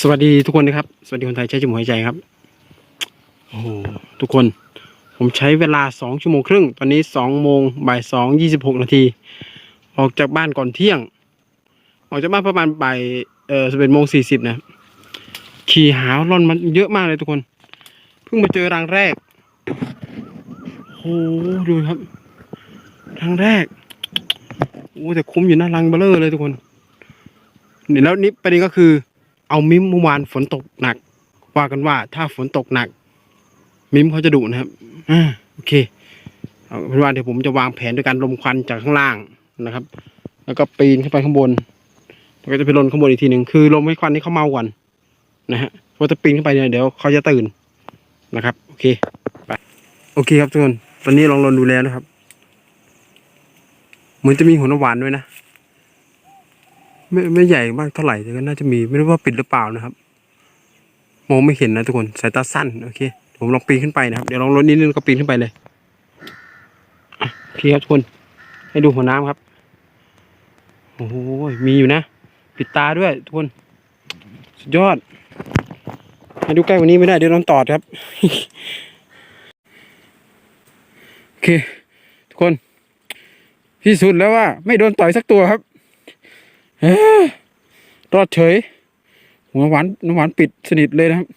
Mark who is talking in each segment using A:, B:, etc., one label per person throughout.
A: สวัสดีทุกคนนะครับ สวัสดีคนไทยใช้จมูกหายใจครับ โอ้โหทุกคน ผมใช้เวลาสองชั่วโมงครึ่ง ตอนนี้สองโมงบ่ายสองยี่สิบหกนาที ออกจากบ้านก่อนเที่ยง ออกจากบ้านประมาณบ่ายเอ่อสิบเอ็ดโมงสี่สิบนะ ขี่หาล่อนมันเยอะมากเลยทุกคน เพิ่งมาเจอรังแรก โอ้ดูครับ รังแรก โอ้แต่คุ้มอยู่นะรังเบลเลอร์เลยทุกคนนี่แล้วนี่ประเด็นก็คือ เอามิมเมื่อวานฝนตกหนัก ว่ากันว่าถ้าฝนตกหนัก มิมเขาจะดุนะครับอ่าโอเคเอาเป็นว่าเดี๋ยวผมจะวางแผนด้วยการลมควันจากข้างล่างนะครับ แล้วก็ปีนขึ้นไปข้างบนแล้วก็จะไปลนข้างบนอีกทีหนึ่งคือลมให้ควันนี้เขาเมาก่อนนะฮะเพราะถ้าปีนขึ้นไปเนี่ยเดี๋ยวเขาจะตื่นนะครับ โอเคไปโอเคครับทุกคนตอนนี้ลองลนดูแล้วนะครับเหมือนจะมีหัวน้ำหวานด้วยนะ ไม่ไม่ใหญ่มากเท่าไหร่แต่ก็น่าจะมีไม่รู้ว่าปิดหรือเปล่านะครับ มองไม่เห็นนะทุกคนสายตาสั้นโอเคผมลองปีนขึ้นไปนะครับเดี๋ยวลองลดนิดนึงก็ปีนขึ้นไปเลยโอเคครับทุกคนให้ดูหัวน้ำครับโอ้โหมีอยู่นะ ปิดตาด้วยทุกคนสุดยอดให้ดูใกล้กว่านี้ไม่ได้เดี๋ยวโดนตอดครับโอเค ทุกคนที่สุดแล้วว่า ไม่โดนต่อยสักตัวครับ เออรอดเฉย หัวหวานน้ำหวานปิดสนิทเลยนะครับ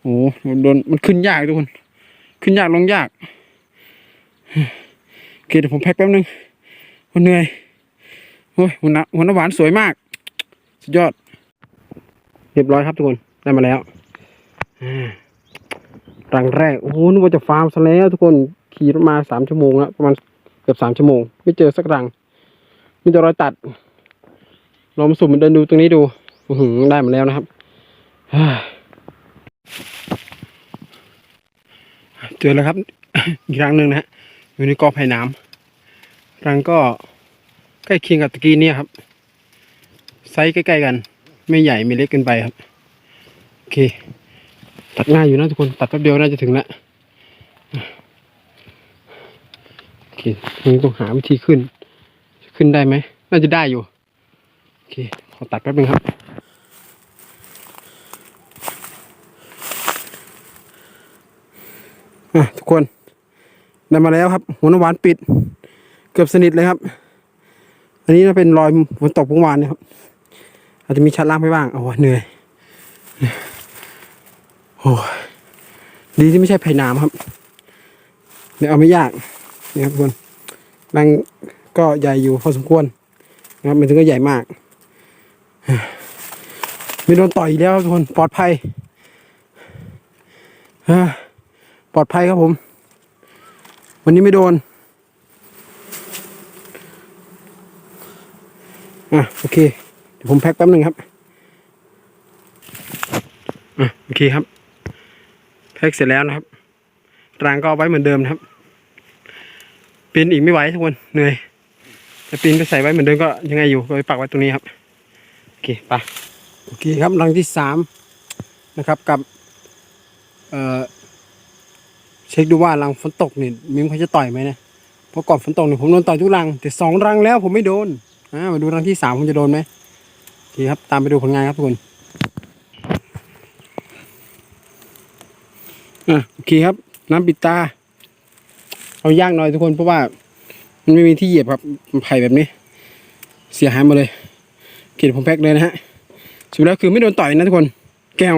A: โอ้โหโดนมันขึ้นยากทุกคน ขึ้นยากลงยากโอเคเดี๋ยวผมแพ็คแป๊บนึงวันเหนื่อยโอ้ยหัวน้ำหัวน้ำหวานสวยมาก สุดยอด เรียบร้อยครับทุกคน ได้มาแล้วอ่ารังแรก โอ้โหนึกว่าจะฟาร์มซะแล้วทุกคน ขี่รถมาสามชั่วโมงแล้วประมาณเกือบสามชั่วโมง ไม่เจอสักรังมีแต่รอยตัด ลองมาสุ่มเดินดูตรงนี้ดูอือหือได้มาแล้วนะครับเจอแล้วครับ อีกรังหนึ่งนะฮะอยู่ในกอไผ่น้ำรังก็ใกล้เคียงกับตะกี้เนี่ยครับ ไซส์ใกล้ๆกัน ไม่ใหญ่ไม่เล็กเกินไปครับ โอเค ตัดง่ายอยู่นะทุกคนตัดแป๊บเดียวน่าจะถึงล้วโอเคทีนี้ต้องหาวิธีขึ้น ขึ้นได้ไหม น่าจะได้อยู่ โอเค ขอตัดแป๊บนึงครับทุกคนได้มาแล้วครับ หัวนวานปิด เกือบสนิทเลยครับ อันนี้น่าเป็นรอยฝนตกเมื่อวานนะครับ อาจจะมีชั้นล่างไปบ้างโอ้เหนื่อยโอ้ดีที่ไม่ใช่ไผ่นามครับเนี่ยเอาไม่ยากนี่ครับทุกคนรังก็ใหญ่อยู่พอสมควรนะครับมันถึงก็ใหญ่มาก ไม่โดนต่อยอีกแล้วครับทุกคนปลอดภัยปลอดภัยครับผม วันนี้ไม่โดนอะโอเค เดี๋ยวผมแพ็คแป๊บหนึ่งครับอะโอเคครับ แพ็คเสร็จแล้วนะครับรางก็เอาไว้เหมือนเดิมนะครับปีนอีกไม่ไหวทุกคนเหนื่อยจะปีนก็ใส่ไว้เหมือนเดิมก็ยังไงอยู่ก็ไปปักไว้ตรงนี้ครับ เคไปโอเคครับรังที่สามนะครับกับเอ่อเช็คดูว่ารังฝนตกเนี่ยมิมเขาจะต่อยไหมนะเพราะก่อนฝนตกเนี่ยผมโดนต่อยทุกรัง แต่สองรังแล้วผมไม่โดนอ่ามาดูรังที่สามผมจะโดนไหมโอเคครับตามไปดูผลงานครับทุกคนอะโอเคครับ น้ำปิดตา เอายากหน่อยทุกคนเพราะว่า มันไม่มีที่เหยียบครับไผ่แบบนี้ เสียหายหมาเลย เคเดี๋ยวผมแพ็กเลยนะฮะสุดแล้วคือไม่โดนต่อยนะทุกคน แก้ว